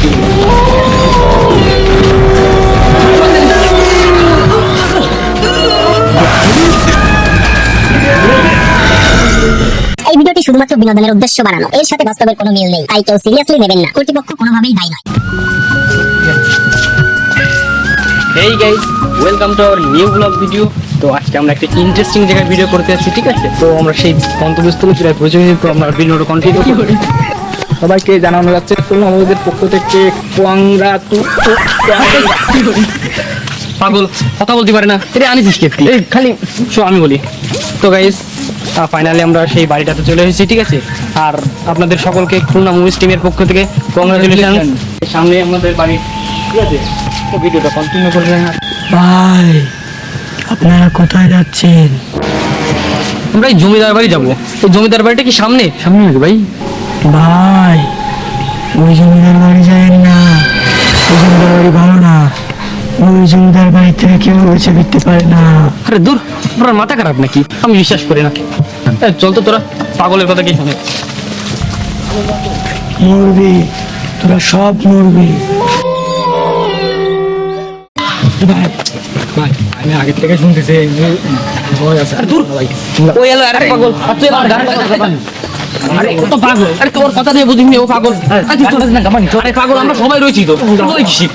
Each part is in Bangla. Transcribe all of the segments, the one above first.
এই ভিডিওটি শুধুমাত্র বিনোদনের উদ্দেশ্য বানানো এর সাথে বাস্তবের কোনো মিল নেই। তাই কেউ সিরিয়াসলি নেবেন না। কর্তৃপক্ষ কোনোভাবেই দায়ী নয়। Hey guys welcome to our new blog video তো আজকে আমরা একটা ইন্টারেস্টিং জায়গায় ভিডিও করতে যাচ্ছি, ঠিক আছে? তো আমরা সেই গন্তব্যস্থলে পৌঁছে তো আমরা ভিডিওটা কন্টিনিউ করি সবাইকে জানানো যাচ্ছে আমাদের পক্ষ থেকে কোয়াংরা তু তু, পাগল কথা বলতে পারে না। এটা আনিস কে? এই খালি শো আমি বলি। তো গাইস ফাইনালি আমরা সেই বাড়িটাতে চলে এসেছি ঠিক আছে? আর আপনাদের সকলকে খুলনা মুভিজ টিমের পক্ষ থেকে কংগ্রাচুলেশন সামনে আমাদের বাড়ি ঠিক আছে? তো ভিডিওটা কন্টিনিউ করবেন ভাই আপনারা কোথায় যাচ্ছেন? আমরা এই জমিদার বাড়ি যাব। এই জমিদার বাড়িটা কি সামনে? সামনে নাকি ভাই? ভাই ওই জমিদার বাড়ি যাবেন না। ওই জমিদার বাড়ি ভালো না। ওই জমিদার বাড়ি থেকে কেউ বেঁচে ফিরতে পারে না। আরে দূর তোর মাথা খারাপ নাকি? আমি বিশ্বাস করি না। চল তো তোরা পাগলের কথা কি শুনে? মরবি তোরা সব মরবি। ভাই ভাই আমি আগের থেকে শুনতেছি ভয় আছে। আরে দূর ভাই ওই এলো আরে পাগল। আর তুই গান আরে কত পাগল। আরে তোর কথা দিয়ে বুঝিনি ও পাগল। আরে তুই চলে না গামানি আরে পাগল আমরা সবাই রয়েছি তো। তুই কি শিখ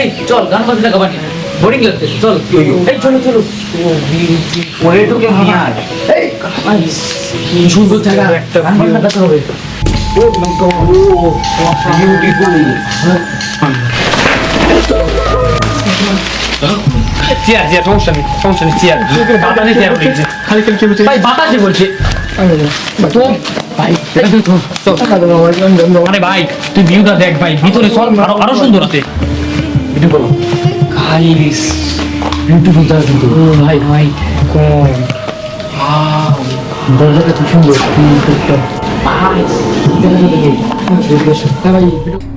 এই চল গান বাজনা গাবানি লাগছে চল। এই চলো চলো। ওরে ঢুকে নিয়ে এই সুন্দর জায়গা। একটা গান বাজনা গাতে হবে। ও my god oh beautiful chair chair সমস্যা নেই সমস্যা নেই চেয়ার বাতাসে চেয়ার উঠেছে খালি খালি কি বলছে ভাই বাতাসে বলছে। তো ভাই চল। ভাই তুই ভিউটা দেখ ভাই ভিতরে চল আরও আরও সুন্দর আছে। করো গাইস বিউটিফুল জায়গা কিন্তু। ও ভাই ভাই। কোন দরজাটা খুব সুন্দর। ভাই ভাই।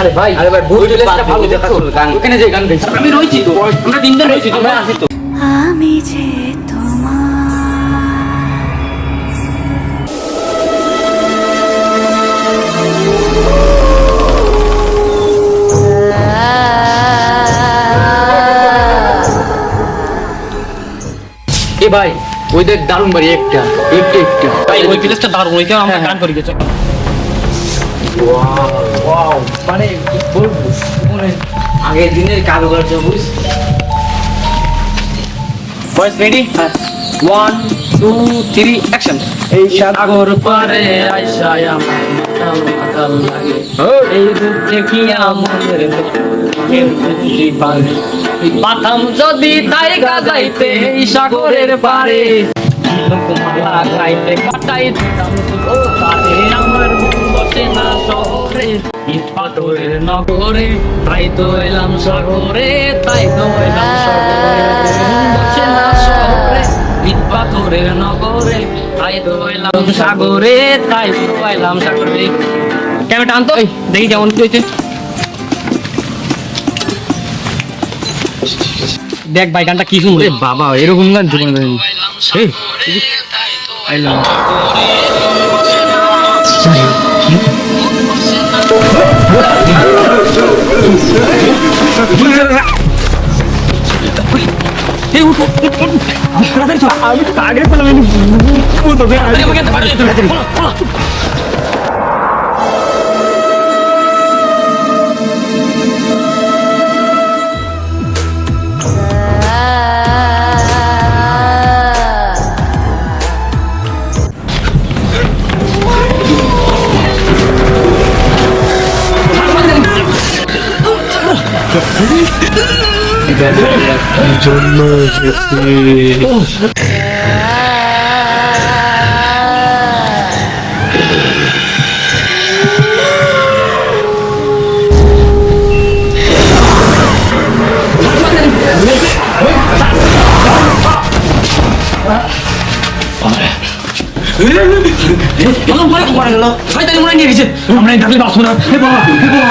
আরে ভাই আরে ভাই ভূত চলে ভালো গান। ওখানে যে গান গাইছি আমি রয়েছি তো। আমরা তিনজন রয়েছি তোমরা? আসি তো। ভাই ওই দেখ দারুণ বাড়ি একটা একটা একটা। ভাই ওই প্লেসটা দারুণ ওইটা আমরা গান করি গেছে। ওয়াও মানে বলব মনে আগের দিনের কারুকার্য বুঝ ready one two three action এই সাগর পারে আইসায় আমার। মাতাল মাতাল লাগে। এই রূপ দেখিয়া মনের কেউ পারে? পাথাম যদি তাই এই সাগরের পারে। লোকমালা গাইতে কাটাই দিতাম ও তারে আমার বসে না শহরে পাথরের নগরে। তাই তো এলাম সাগরে তাই তো এলাম সাগরে। বসে না শহরে নগরে তাই তো এলাম সাগরে তাই তো এলাম সাগরে ক্যামেরা টানতো এই, দেখি কেমন কি হয়েছে। দেখ ভাই গানটা কি সুন্দর। বাবা এরকম গান জীবনে দেখিনি এই এই আইলাম। এই তাড়াতাড়ি চল। আরে, আমাকে একটা বাড়ি যেতে হবে। পলা, পলা। জন্য এসেছি শয়তানি মনে নিয়ে গেছে আমরা এই ডাকলে বাঁচবো না এ বাবা এ বাবা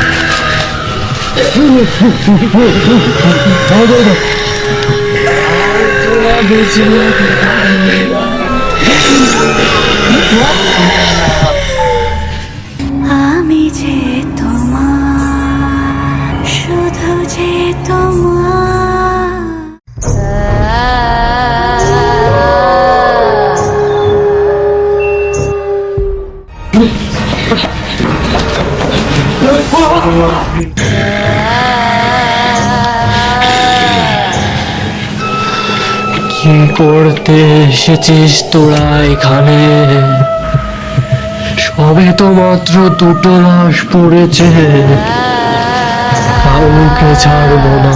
大丈夫だ。あ কি করতে এসেছিস তোরা এখানে সবে তো মাত্র দুটো লাশ পড়েছে কাউকে ছাড়বো না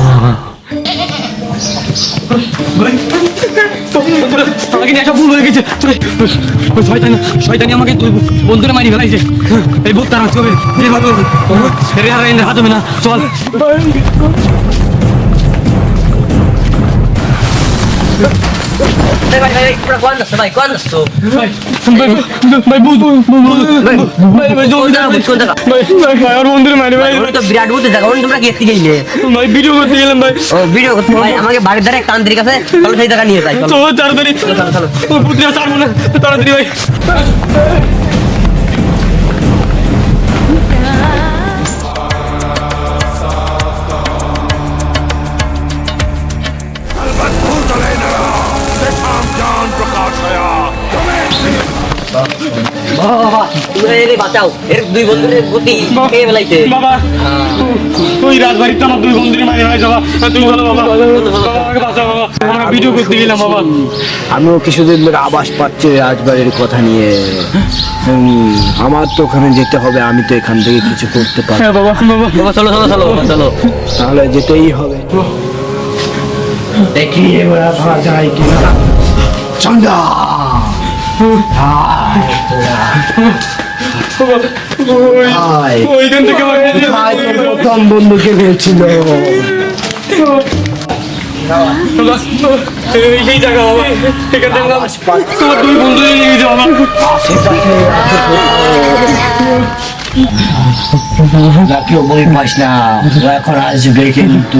আমাকে নিয়ে একটা ভুল হয়ে গেছে ওই শয়তানি শয়তানি আমাকে বন্ধুরে মারি ফেলাইছে এই ভূত তার আর হাত হবে না চল ভাই ভাই পুরো কোন দস্তো ভাই কোন দস্তো ভাই ভাই ভাই ভূত ভাই ভাই ভাই জলদি কোন কোন জায়গা ভাই ভাই ভাই আর বন্ধুরে মারি ভাই ওর বিরাট বুঝতে জায়গা ওর তোমরা কি গেলে ভাই ভিডিও করতে গেলাম ভাই ও ভিডিও করতে ভাই আমাকে বাড়ির ধারে এক তান্ত্রিক আছে চলো সেই জায়গা নিয়ে যাই চলো চলো তাড়াতাড়ি চলো চলো ও পুত্রিয়া ছাড়বো না তাড়াতাড়ি ভাই বাবা বাবা তুমি এরে বাঁচাও। এর দুই বন্ধুরে গতি খেয়ে ফেলাইছে বাবা ওই রাজবাড়িতে আমার দুই বন্ধুরে মারি ভাই বাবা। তুমি বলো বাবা। বাবা, আমাকে বাঁচাও বাবা। আমরা ভিডিও করতে গেলাম বাবা। আমিও কিছুদিন ধরে আবাস পাচ্ছি রাজবাড়ির কথা নিয়ে। হুম, আমার তো ওখানে যেতে হবে আমি তো এখান থেকে কিছু করতে পারি হ্যাঁ বাবা বাবা। বাবা চলো চলো চলো চলো। তাহলে যেতেই হবে। দেখি এবার যায় কিনা। চন্দা। হায় ওইখান থেকে হায় তোর প্রথম বন্ধুকে পেয়েছিল। এই জায়গা বাবা এখান থেকে তোমার দুই বন্ধু নিয়ে গেছে বাবা বই পাস না। এখন আসবে কিন্তু।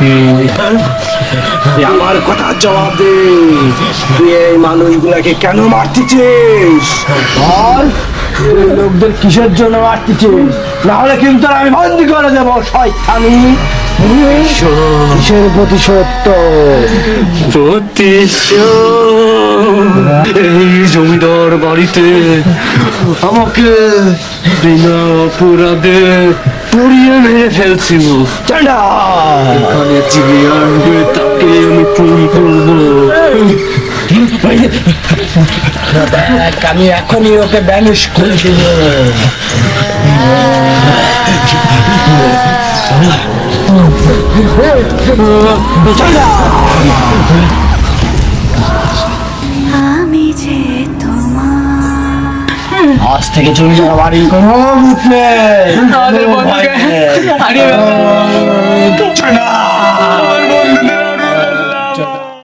তো। আমার কথা জবাব দে। তুই এই মানুষগুলাকে কেন মারতেছিস? বল। লোকদের কিসের জন্য মারতেছিস? না হলে কিন্তু আমি বন্দি করে দেবো, শয়তানি। কিসের প্রতি সত্য। এই জমিদার বাড়িতে আমাকে বিনা অপরাধে পুড়িয়ে মেরে চান্ডা এখানে চিনি আনবে তাকে আমি খুন করব। আমি এখনই ওকে ব্যানিশ করে দেবো। চল আজ থেকে চলে যাওয়া বাড়ি কোনো ভূত আমাদের বন্ধুকে হারিয়ে